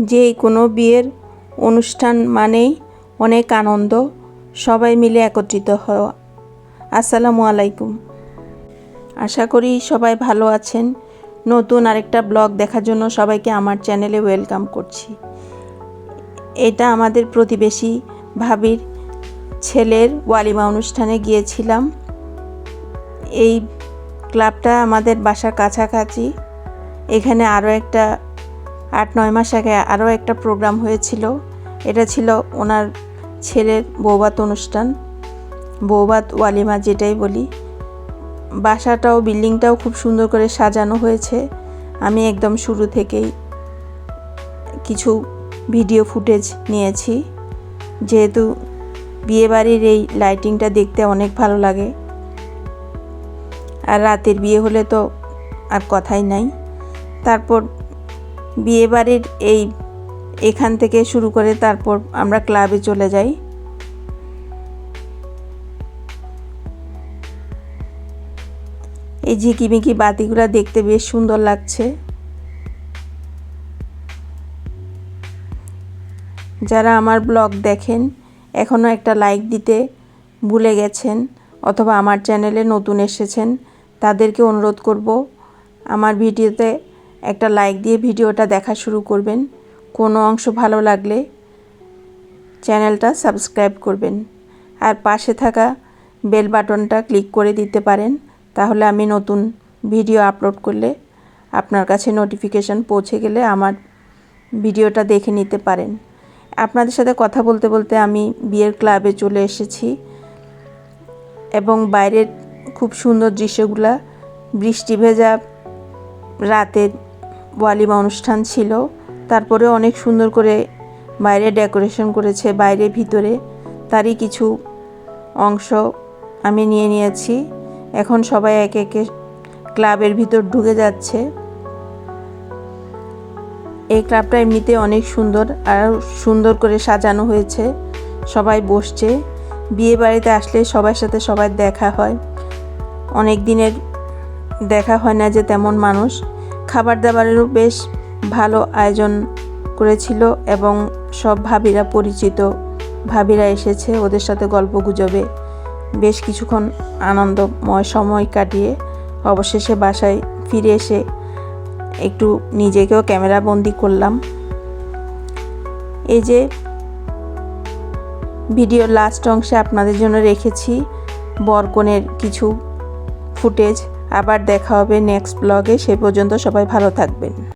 যে কোনো বিয়ের অনুষ্ঠান মানেই অনেক আনন্দ, সবাই মিলে একত্রিত হওয়া। আসসালামু আলাইকুম। আশা করি সবাই ভালো আছেন। নতুন আরেকটা ব্লগ দেখার জন্য সবাইকে আমার চ্যানেলে ওয়েলকাম করছি। এটা আমাদের প্রতিবেশী ভাবির ছেলের ওয়ালিমা অনুষ্ঠানে গিয়েছিলাম। এই ক্লাবটা আমাদের বাসার কাছাকাছি। এখানে আরও একটা আট, নয় মাস আগে আরও একটা প্রোগ্রাম হয়েছিল। এটা ছিল ওনার ছেলের বৌবাত অনুষ্ঠান। বৌবাত ওয়ালিমা যেটাই বলি। বাসাটাও, বিল্ডিংটাও খুব সুন্দর করে সাজানো হয়েছে। আমি একদম শুরু থেকেই কিছু ভিডিও ফুটেজ নিয়েছি। যেহেতু বিয়েবাড়ির এই লাইটিংটা দেখতে অনেক ভালো লাগে। আর রাতের বিয়ে হলে তো আর কথাই নাই। তারপর বিয়েবাড়ির এই এখান থেকে শুরু করে তারপর আমরা ক্লাবে চলে যাই। এই ঝিকিমিকি বাতিগুলো দেখতে বেশ সুন্দর লাগছে। যারা আমার ব্লগ দেখেন এখনও একটা লাইক দিতে ভুলে গেছেন অথবা আমার চ্যানেলে নতুন এসেছেন, তাদেরকে অনুরোধ করব আমার ভিডিওতে একটা লাইক দিয়ে ভিডিওটা দেখা শুরু করবেন। কোনো অংশ ভালো লাগলে চ্যানেলটা সাবস্ক্রাইব করবেন। আর পাশে থাকা বেল বাটনটা ক্লিক করে দিতে পারেন। তাহলে আমি নতুন ভিডিও আপলোড করলে আপনার কাছে নোটিফিকেশান পৌঁছে গেলে আমার ভিডিওটা দেখে নিতে পারেন। আপনাদের সাথে কথা বলতে বলতে আমি বিয়ের ক্লাবে চলে এসেছি। এবং বাইরের খুব সুন্দর দৃশ্যগুলা বৃষ্টি ভেজা রাতের ওয়ালিমা অনুষ্ঠান ছিল। তারপরে অনেক সুন্দর করে বাইরে ডেকোরেশন করেছে, বাইরে ভিতরে। তারই কিছু অংশ আমি নিয়ে নিয়েছি। এখন সবাই একে একে ক্লাবের ভিতর ঢুকে যাচ্ছে। এই ক্লাবটা এমনিতে অনেক সুন্দর আর সুন্দর করে সাজানো হয়েছে। সবাই বসছে। বিয়ে বাড়িতে আসলে সবার সাথে সবার দেখা হয়। অনেক দিনের দেখা হয় না যে তেমন মানুষ। খাবার দাবারেরও বেশ ভালো আয়োজন করেছিল এবং সব ভাবিরা পরিচিত। ভাবিরা এসেছে ওদের সাথে গল্প গুজবে। বেশ কিছুক্ষণ আনন্দময় সময় কাটিয়ে অবশেষে বাসায় ফিরে এসে একটু নিজেকেও ক্যামেরা বন্দি করলাম। এই যে ভিডিওর লাস্ট অংশে আপনাদের জন্য রেখেছি বরকনের কিছু ফুটেজ। আবার দেখা হবে নেক্সট ব্লগে সে পর্যন্ত সবাই ভালো থাকবেন।